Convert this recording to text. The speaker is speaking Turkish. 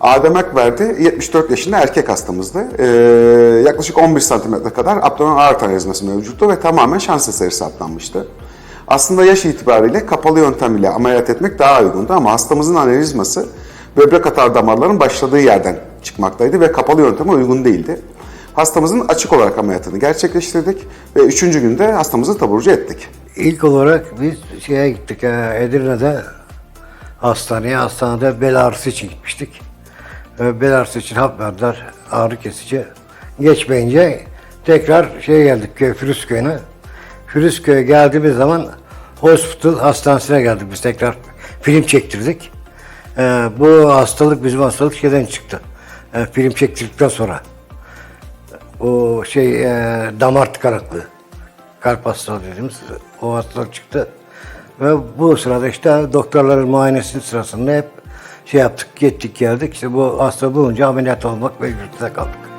Adem Akverdi 74 yaşında erkek hastamızdı. Ee, yaklaşık 11 santimetre kadar abdomen aort anevrizması mevcuttu ve tamamen şans eseri saptanmıştı. Aslında yaş itibariyle kapalı yöntem ile ameliyat etmek daha uygundu ama hastamızın anevrizması böbrek atar damarların başladığı yerden çıkmaktaydı ve kapalı yönteme uygun değildi. Hastamızın açık olarak ameliyatını gerçekleştirdik ve üçüncü günde hastamızı taburcu ettik. İlk olarak biz şeye gittik, e, Edirne'de hastaneye, hastanede bel ağrısı için gitmiştik. E, Bel ağrısı için hap verdiler, ağrı kesici. Geçmeyince tekrar şeye geldik, köy, Firuzköy'üne. Firuzköy'e geldiğimiz zaman hospital hastanesine geldik biz tekrar film çektirdik. E, bu hastalık, bizim hastalık şeyden çıktı. E, film çektirdikten sonra. O şey e, damar tıkanıklığı. Kalp hastalığı dediğimiz o hastalık çıktı. Ve bu sırada işte doktorların muayenesinin sırasında hep şey yaptık, gittik geldik. İşte bu hasta bulunca ameliyat olmak mecburiyetinde kaldık.